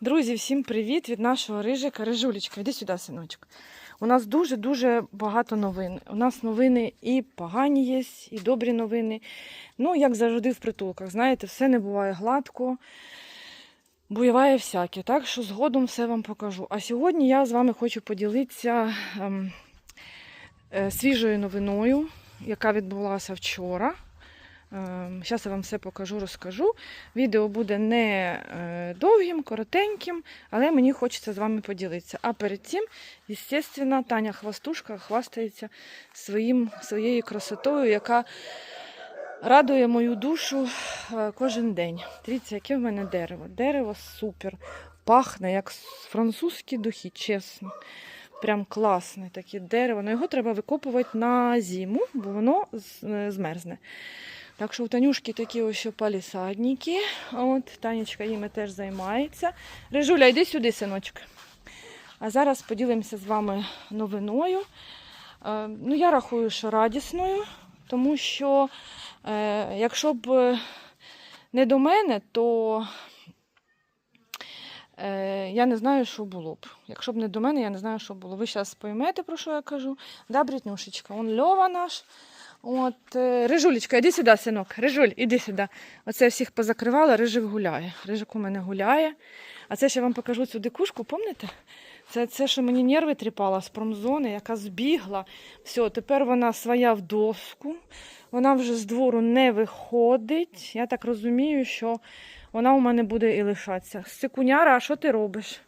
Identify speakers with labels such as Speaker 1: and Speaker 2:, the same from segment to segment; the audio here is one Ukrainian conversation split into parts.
Speaker 1: Друзі, всім привіт від нашого рижика. Рижулечка, іди сюди, синочок. У нас дуже-дуже багато новин. У нас новини і погані є, і добрі новини. Ну, як завжди в притулках. Знаєте, все не буває гладко, буває всяке. Так що згодом все вам покажу. А сьогодні я з вами хочу поділитися ем, е, свіжою новиною, яка відбулася вчора. Зараз я вам все покажу, розкажу. Відео буде не е, довгим, коротеньким, але мені хочеться з вами поділитися. А перед цим, звісно, Таня Хвастушка хвастається своїм, своєю красотою, яка радує мою душу е, кожен день. Дивіться, яке в мене дерево. Дерево супер. Пахне, як французькі духи, чесно. Прям класне таке дерево. Ну, його треба викопувати на зиму, бо воно е, змерзне. Так що у Танюшки такі ось палісадники. От Танечка їми теж займається. Рижуля, йди сюди, синочок. А зараз поділимося з вами новиною. Е, ну, я рахую, що радісною, тому що е, якщо б не до мене, то е, я не знаю, що було б. Якщо б не до мене, я не знаю, що було. Ви зараз поймете, про що я кажу. Да, Брітнюшечка, он Льова наш. От, е, Рижулечка, іди сюди, синок. Рижуль, іди сюди. Оце всіх позакривала, рижик гуляє. Рижик у мене гуляє. А це ще вам покажу цю дикушку, пам'ятаєте? Це, це, що мені нерви тріпала з промзони, яка збігла. Все, тепер вона своя в доску. Вона вже з двору не виходить. Я так розумію, що вона у мене буде і лишатися. Секуняра, а що ти робиш?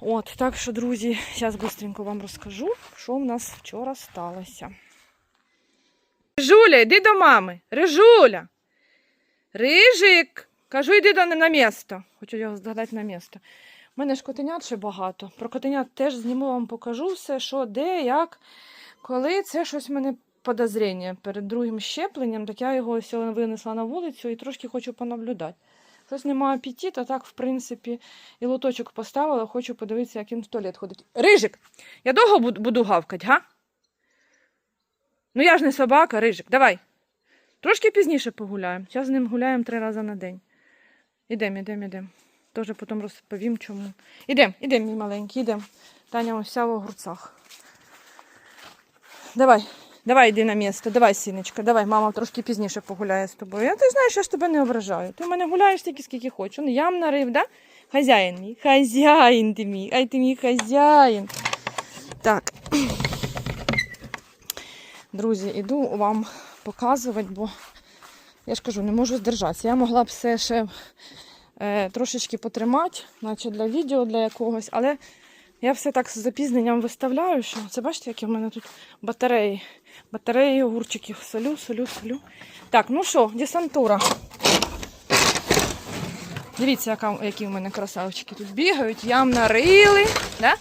Speaker 1: От, так що, друзі, зараз швидко вам розкажу, що в нас вчора сталося. Рижуля, йди до мами. Рижуля. Рижик. Кажу, йди до на місто. Хочу його згадати на місто. У мене ж котенят ще багато. Про котенят теж зніму вам покажу все, що, де, як, коли. Це щось в мене подозріння перед другим щепленням, так я його сьогодні винесла на вулицю і трошки хочу понаблюдати. Щось немає апетиту, так, в принципі, і лоточок поставила, хочу подивитися, як він в туалет ходить. Рижик, я довго буду гавкати, га? Ну я ж не собака, Рижик, давай. Трошки пізніше погуляємо. Зараз з ним гуляємо три рази на день. Ідемо, ідемо, ідемо. Теж потім розповім, чому. Ідемо, ідемо, мій маленький, ідемо. Таня вся в огурцах. Давай, давай йди на місце, давай, сіночка, давай, мама трошки пізніше погуляє з тобою. А ти знаєш, я ж тебе не ображаю. Ти в мене гуляєш стільки, скільки хочеш. Он ям нарив, да? Хазяїн мій, хазяїн ти мій, ай ти мій хазяїн. Друзі, іду вам показувати, бо я ж кажу, не можу здержатися. Я могла б все ще е, трошечки потримати, наче для відео, для якогось, але я все так з запізненням виставляю, що це бачите, які в мене тут батареї. Батареї огурчиків. Солю, солю, солю. Так, ну що, десантура. Дивіться, яка, які в мене красавчики тут бігають. Ям нарили. Да?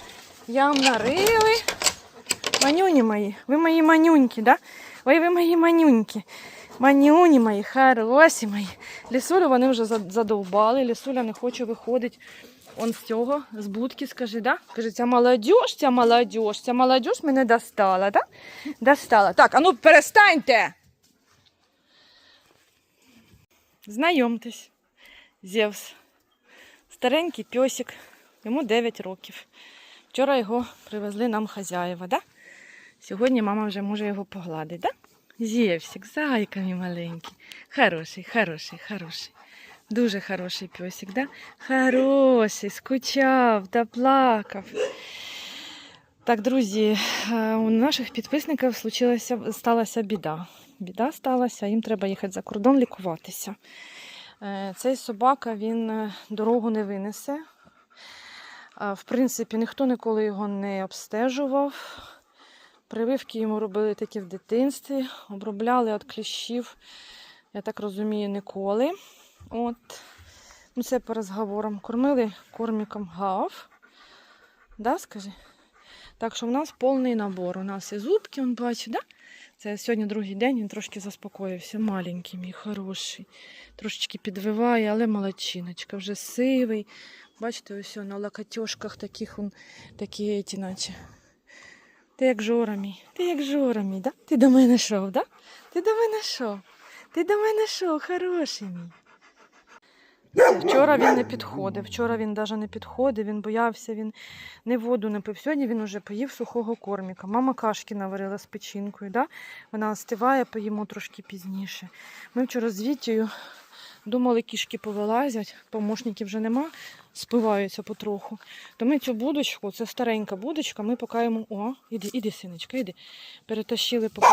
Speaker 1: Ям нарили. Манюні мої, ви мої манюньки, да? Ой, ви мої манюньки. Манюні мої, хороші мої. Лісулю вони вже задовбали, Лісуля не хоче виходити. Он з цього, з будки, скажи, да? Каже, ця молодіж, ця молодіж, ця молодіж мене достала, да? Достала. Так, а ну перестаньте! Знайомтесь. Зевс. Старенький пьосик, йому 9 років. Вчора його привезли нам хазяєва, да? Сьогодні мама вже може його погладити, да? Зєвсик, зайка мій маленький. Хороший, хороший, хороший. Дуже хороший песик, да? Хороший, скучав та плакав. Так, друзі, е, у наших підписників сталася біда. Біда сталася, їм треба їхати за кордон лікуватися. Е, Цей собака він е, дорогу не винесе. В принципі, ніхто ніколи його не обстежував. Прививки йому робили такі в дитинстві, обробляли від кліщів, я так розумію, ніколи. От. Ну, це по розговорам. Кормили корміком гав. Да, скажи? Так що в нас повний набор. У нас і зубки, он бачить, да? Це сьогодні другий день, він трошки заспокоївся. Маленький мій, хороший. Трошечки підвиває, але молодчиночка, вже сивий. Бачите, ось на локатьошках таких такі ті, наче. Ти як жора мій, ти як жора мій, да? Ти до мене шов, да? Ти до мене шов. Ти до мене шов, хороший мій. Вчора він не підходив. Вчора він навіть не підходив, він боявся, він не воду не пив. Сьогодні він уже поїв сухого корміка. Мама кашки наварила з печінкою. Да? Вона остиває, поїмо трошки пізніше. Ми вчора з Вітєю думали, кішки повилазять, помощників вже нема, спиваються потроху. То ми цю будочку, це старенька будочка, ми покаємо. О, іди, іди, синочка, іди. Перетащили поки.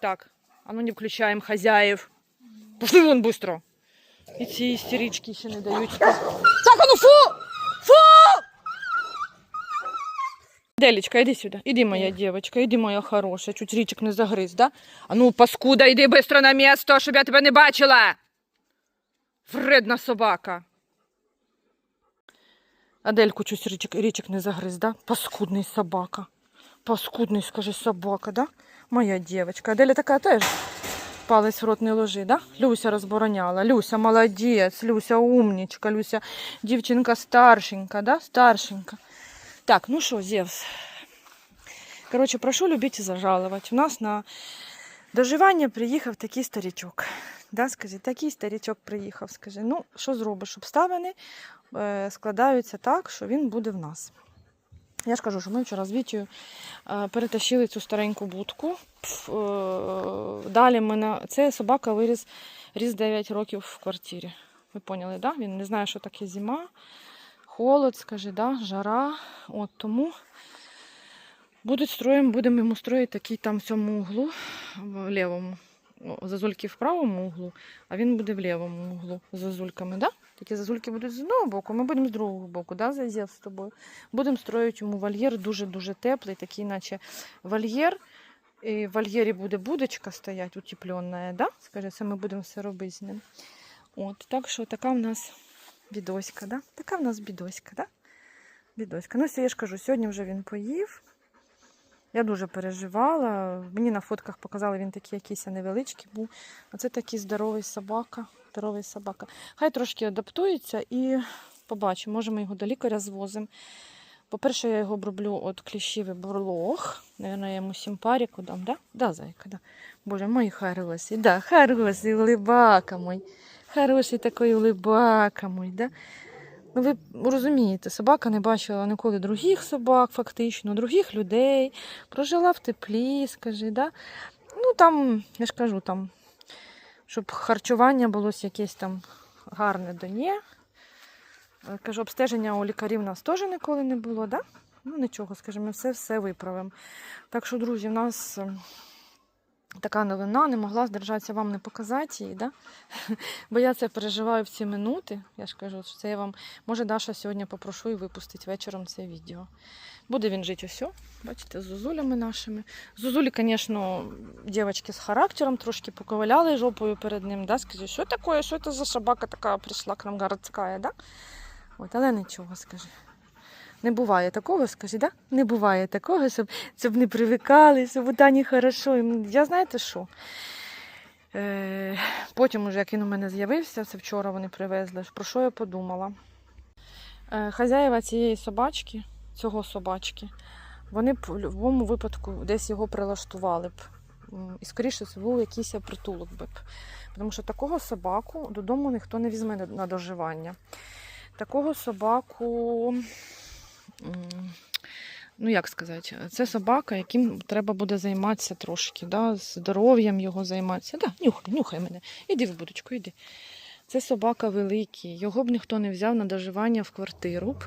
Speaker 1: Так, а ну не включаємо хазяїв. Пошли вон быстро. І ці істерички ще не дають. Так, а ну! Фу! Делечка, іди сюди. Іди, моя дівчинка, іди, моя хороша. Чуть річок не загриз, да? А ну, паскуда, іди быстро на місто, щоб я тебе не бачила. Вредна собака. Адельку чуть річок, річок не загриз, да? Паскудний собака. Паскудний, скажи, собака, да? Моя дівчинка. Аделя така теж палець в рот не ложи, да? Люся розбороняла. Люся молодець, Люся умнічка, Люся дівчинка старшенька, да? Старшенька. Так, ну що, Зевс. Коротше, прошу любіть і зажалувати. У нас на доживання приїхав такий старічок. Да, скажи, такий старічок приїхав, скажи. Ну, що зробиш? Обставини е, складаються так, що він буде в нас. Я ж кажу, що ми вчора з Вітєю е, перетащили цю стареньку будку. Е, Далі ми на... Це собака виріс ріс 9 років в квартирі. Ви поняли, да? Він не знає, що таке зима, холод, скажи, да? жара. От тому будуть строїмо, будемо йому строїти такий там в цьому углу, в лівому. Зазульки в правому углу, а він буде в лівому углу з зазульками, да? Такі зазульки будуть з одного боку, ми будемо з другого боку, да, Зазєв з тобою. Будемо строїти йому вольєр дуже-дуже теплий, такий, наче вольєр. І в вольєрі буде будочка стояти, утеплена, да? Скажи, це ми будемо все робити з ним. От, так що така в нас бідоська, да? Така в нас бідоська, да? Бідоська. Ну, я ж кажу, сьогодні вже він поїв. Я дуже переживала. Мені на фотках показали, він такий якийсь невеличкий був. А це такий здоровий собака. Здоровий собака. Хай трошки адаптується і побачимо, може ми його до лікаря звозимо. По-перше, я його оброблю от кліщівий бурлог. Наверное, я йому симпаріку дам, да? Да, зайка, да. Боже, мой хороший, да, хороший улибака мой. Хороший такий улибака мой, да. Ну, ви розумієте, собака не бачила ніколи других собак, фактично, других людей, прожила в теплі, скажи, да? Ну там, я ж кажу, там, щоб харчування було якесь там гарне до ні. Е, Кажу, обстеження у лікарів у нас теж ніколи не було, да? Ну нічого, скажімо, ми все все виправимо. Так що, друзі, у нас е, така новина, не могла здержатися вам не показати її, да? бо я це переживаю в ці минути. Я ж кажу, що це я вам, може, Даша сьогодні попрошу і випустить вечором це відео. Буде він жити ось, бачите, з зозулями нашими. Зозулі, звісно, дівчатки з характером трошки поковаляли жопою перед ним, да? скажи, що таке, що це за собака така прийшла к нам городська, да? От, але нічого, скажи. Не буває такого, скажи, да? Не буває такого, щоб, щоб не привикали, щоб у Тані хорошо. Я знаєте що? Е, потім, уже, як він у мене з'явився, це вчора вони привезли. Про що я подумала? Е, хазяїва цієї собачки, цього собачки, вони б в будь-якому випадку десь його прилаштували б. І скоріше це був якийсь притулок би. Тому що такого собаку додому ніхто не візьме на- доживання. Такого собаку, ну як сказати, це собака, яким треба буде займатися трошки, да, здоров'ям його займатися. Да, нюхай, нюхай мене. Іди в будочку, іди. Це собака великий, його б ніхто не взяв на доживання в квартиру б.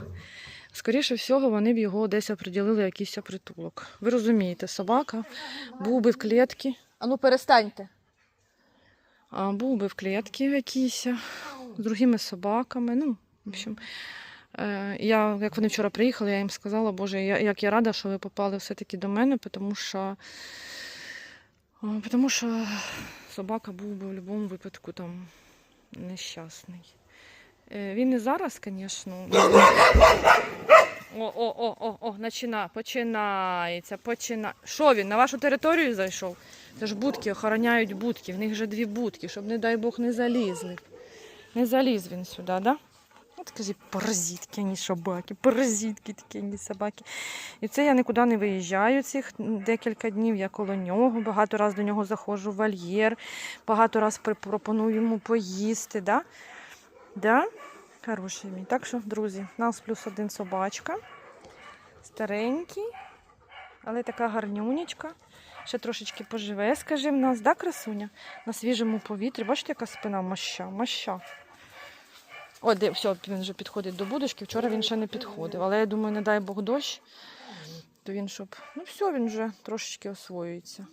Speaker 1: Скоріше всього, вони б його десь оприділили якийсь притулок. Ви розумієте, собака був би в клітці. А ну перестаньте. А, був би в клітці якійсь з другими собаками. Ну, в общем, я, як вони вчора приїхали, я їм сказала, Боже, я, як я рада, що ви попали все-таки до мене, тому що, тому що собака був би в будь-якому випадку там нещасний. Е, Він і зараз, звісно. О, о, о, о, о, почина, починається, почина. Що він, на вашу територію зайшов? Це ж будки охороняють будки, в них вже дві будки, щоб, не дай Бог, не залізли. Не заліз він сюди, да? От скажи, паразитки, а не собаки, паразитки такі, а не собаки. І це я нікуди не виїжджаю цих декілька днів. Я коло нього. Багато разів до нього заходжу в вольєр, багато разів пропоную йому поїсти. Да? Да? Хороший мій. Так що, друзі, у нас плюс один собачка. Старенький, але така гарнюнечка. Ще трошечки поживе, скажи в нас, да, красуня? На свіжому повітрі. Бачите, яка спина моща, моща. О, де, все, він вже підходить до будочки. Вчора він ще не підходив. Але я думаю, не дай Бог дощ, то він щоб. Ну все, він вже трошечки освоюється.